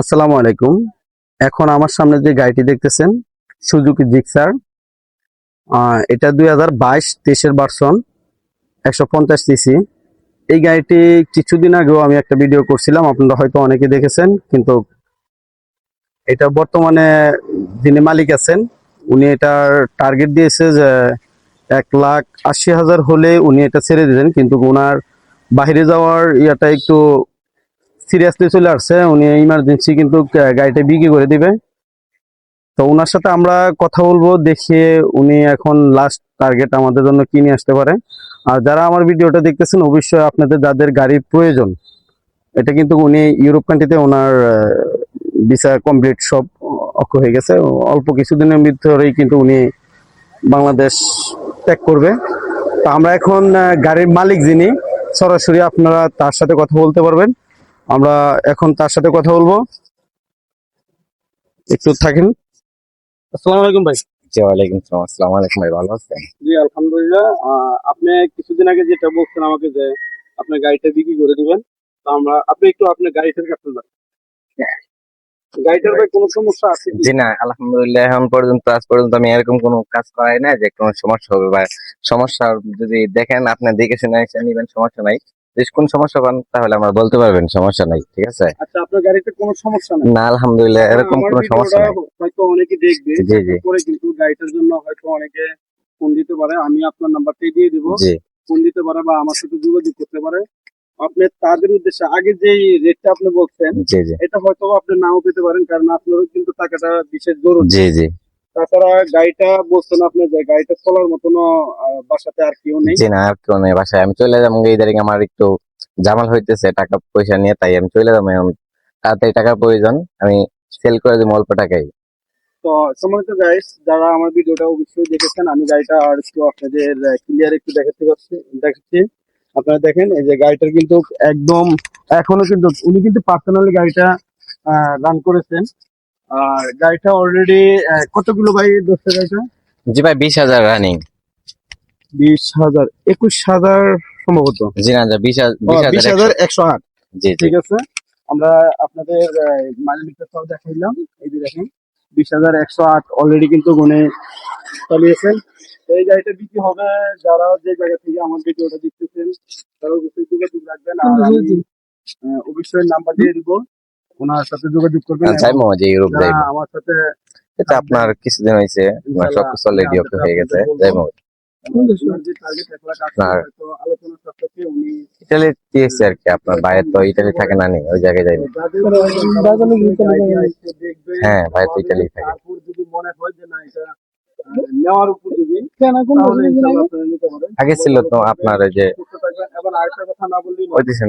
আসসালামু আলাইকুম। এখন আমার সামনে যে গাড়িটি দেখতেছেন, সুজুকি জিক্সার এটা দুই হাজার বাইশ তেইশের ভার্সন একশো পঞ্চাশ সিসি এই গাড়িটি কিছুদিন আগেও আমি একটা ভিডিও করছিলাম, আপনারা হয়তো অনেকে দেখেছেন, কিন্তু এটা বর্তমানে যিনি মালিক আছেন, উনি এটার টার্গেট দিয়েছে যে এক লাখ আশি হাজার হলে উনি এটা ছেড়ে দিতেন কিন্তু ওনার বাইরে যাওয়ার ইয়াটা একটু সিরিয়াসলি চলে আসছে, উনি ইমার্জেন্সি কিন্তু গাড়িটা বিক্রি করে দিবে। তো ওনার সাথে আমরা কথা বলব, দেখিয়ে উনি এখন লাস্ট টার্গেট আমাদের জন্য কিনে আসতে পারে। আর যারা আমার ভিডিওটা দেখতেছেন, অবশ্যই আপনাদের যাদের গাড়ির প্রয়োজন, এটা কিন্তু উনি ইউরোপ কান্ট্রিতে ওনার ভিসা কমপ্লিট সব অক্ষ হয়ে গেছে। অল্প কিছুদিনের ভিতরেই কিন্তু উনি বাংলাদেশ ত্যাগ করবে। তো আমরা এখন গাড়ির মালিক যিনি, সরাসরি আপনারা তার সাথে কথা বলতে পারবেন। আমরা এখন তার সাথে কথা বলব। একটু থাকেন। আসসালামু আলাইকুম ভাই। জি ওয়ালাইকুম সালাম আসসালামু আলাইকুম ভাই ভালো আছেন? জি আলহামদুলিল্লাহ। আপনি কিছুদিন আগে যেটা বলছেন আমাকে যে আপনি গাড়িটা বিক্রি করে দিবেন তো আমরা আপনি একটু আপনার গাড়িটার কাছে যান। গাড়িটার ভাই কোনো সমস্যা আছে? জি না আলহামদুলিল্লাহ এখন পর্যন্ত আজ পর্যন্ত আমি এরকম কোনো কাজ করাই না যে কোনো সমস্যা হবে বা সমস্যা যদি দেখেন আপনি দেখে শুনে নিবেন সমস্যা নাই। কোন সমস্যা পান তাহলে আমরা বলতে পারবেন সমস্যা নাই ঠিক আছে? আচ্ছা আপনার গাড়িতে কোনো সমস্যা নেই? না আলহামদুলিল্লাহ এরকম কোনো সমস্যা নাই। হয়তো অনেকে দেখবে জি জি পরে কিন্তু গাড়িটার জন্য হয়তো অনেকে ফোন দিতে পারে আমি আপনার নাম্বারটাই দিয়ে দিব। ফোন দিতে পারে বা আমার সাথে যোগাযোগ করতে পারে। আপনি তাদের উদ্দেশ্যে আগে যে রেটটা আপনি বলছেন এটা হয়তো আপনি নাও পেতে পারেন কারণ আপনারও কিন্তু টাকাটা বিশেষ জরুরি। জি জি। তাছাড়া গাড়িটা বলছেন আপনি যে গাড়িটা চলার মতনও আহ, বাসাতে আর কেউ নেই? জি না আর কেউ নেই বাসায়। আমি চলে যাব এই তারিখ আমার একটু জামাল হইতেছে টাকা পয়সা নিয়ে তাই আমি চলে যাব। এখন তাড়াতাড়ি টাকার প্রয়োজন আমি সেল করে দিব অল্প টাকায় তো সম্মানিত গাইস যারা আমার ভিডিওটা অবশ্যই দেখেছেন আমি গাড়িটা আর একটু আপনাদের ক্লিয়ার একটু দেখাতে পারছি দেখাচ্ছি। আপনারা দেখেন এই যে গাড়িটার কিন্তু একদম এখনও কিন্তু উনি কিন্তু পার্সোনালি গাড়িটা রান করেছেন। আর গাড়িটা অলরেডি কতগুলো ভাই দশটা গাড়িটা? জি ভাই বিশ হাজার রানিং বিশ হাজার একুশ হাজার সম্ভবত। জি না বিশ হাজার বিশ হাজার হাজার একশো। আট। জি ঠিক আছে। আমরা আপনাদের মালিকটা সব দেখাইলাম এই যে দেখেন বিশ হাজার একশো আট অলরেডি কিন্তু গুনে চালিয়েছেন। এই গাড়িটা বিক্রি হবে যারা যে জায়গা থেকে আমার ভিডিওটা দেখতেছেন তারা অবশ্যই যোগাযোগ রাখবেন। আর অবশ্যই নাম্বার দিয়ে দিব। ওনার সাথে যোগাযোগ করবেন যাইবো যে ইউরোপ যাইবো আমার সাথে এটা আপনার কিছুদিন হয়েছে আপনার সবকিছু অলরেডি ওকে হয়ে গেছে যাইবো ওনার যে টার্গেট এক লাখ আশি আর- দিয়েছে কি আপনার বাইরে তো ইটালি থাকে না নি ওই জায়গায় হ্যাঁ, ভাই তো ইতালি থাকে। মনে হয়। আগে ছিল তো আপনার ওই যে।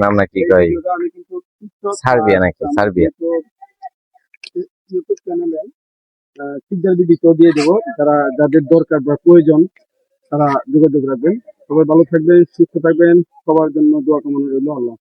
নাম নাকি সার্বিয়া নাকি? সার্বিয়া। ইউটিউব- ইউটিউব চ্যানেলে সিগন্যাল ভিডিও দিয়ে দেবো। যারা যাদের দরকার বা প্রয়োজন তারা যোগাযোগ রাখবেন। সবাই ভালো থাকবেন সুস্থ থাকবেন। সবার জন্য দোয়া কামনা রইল আল্লাহ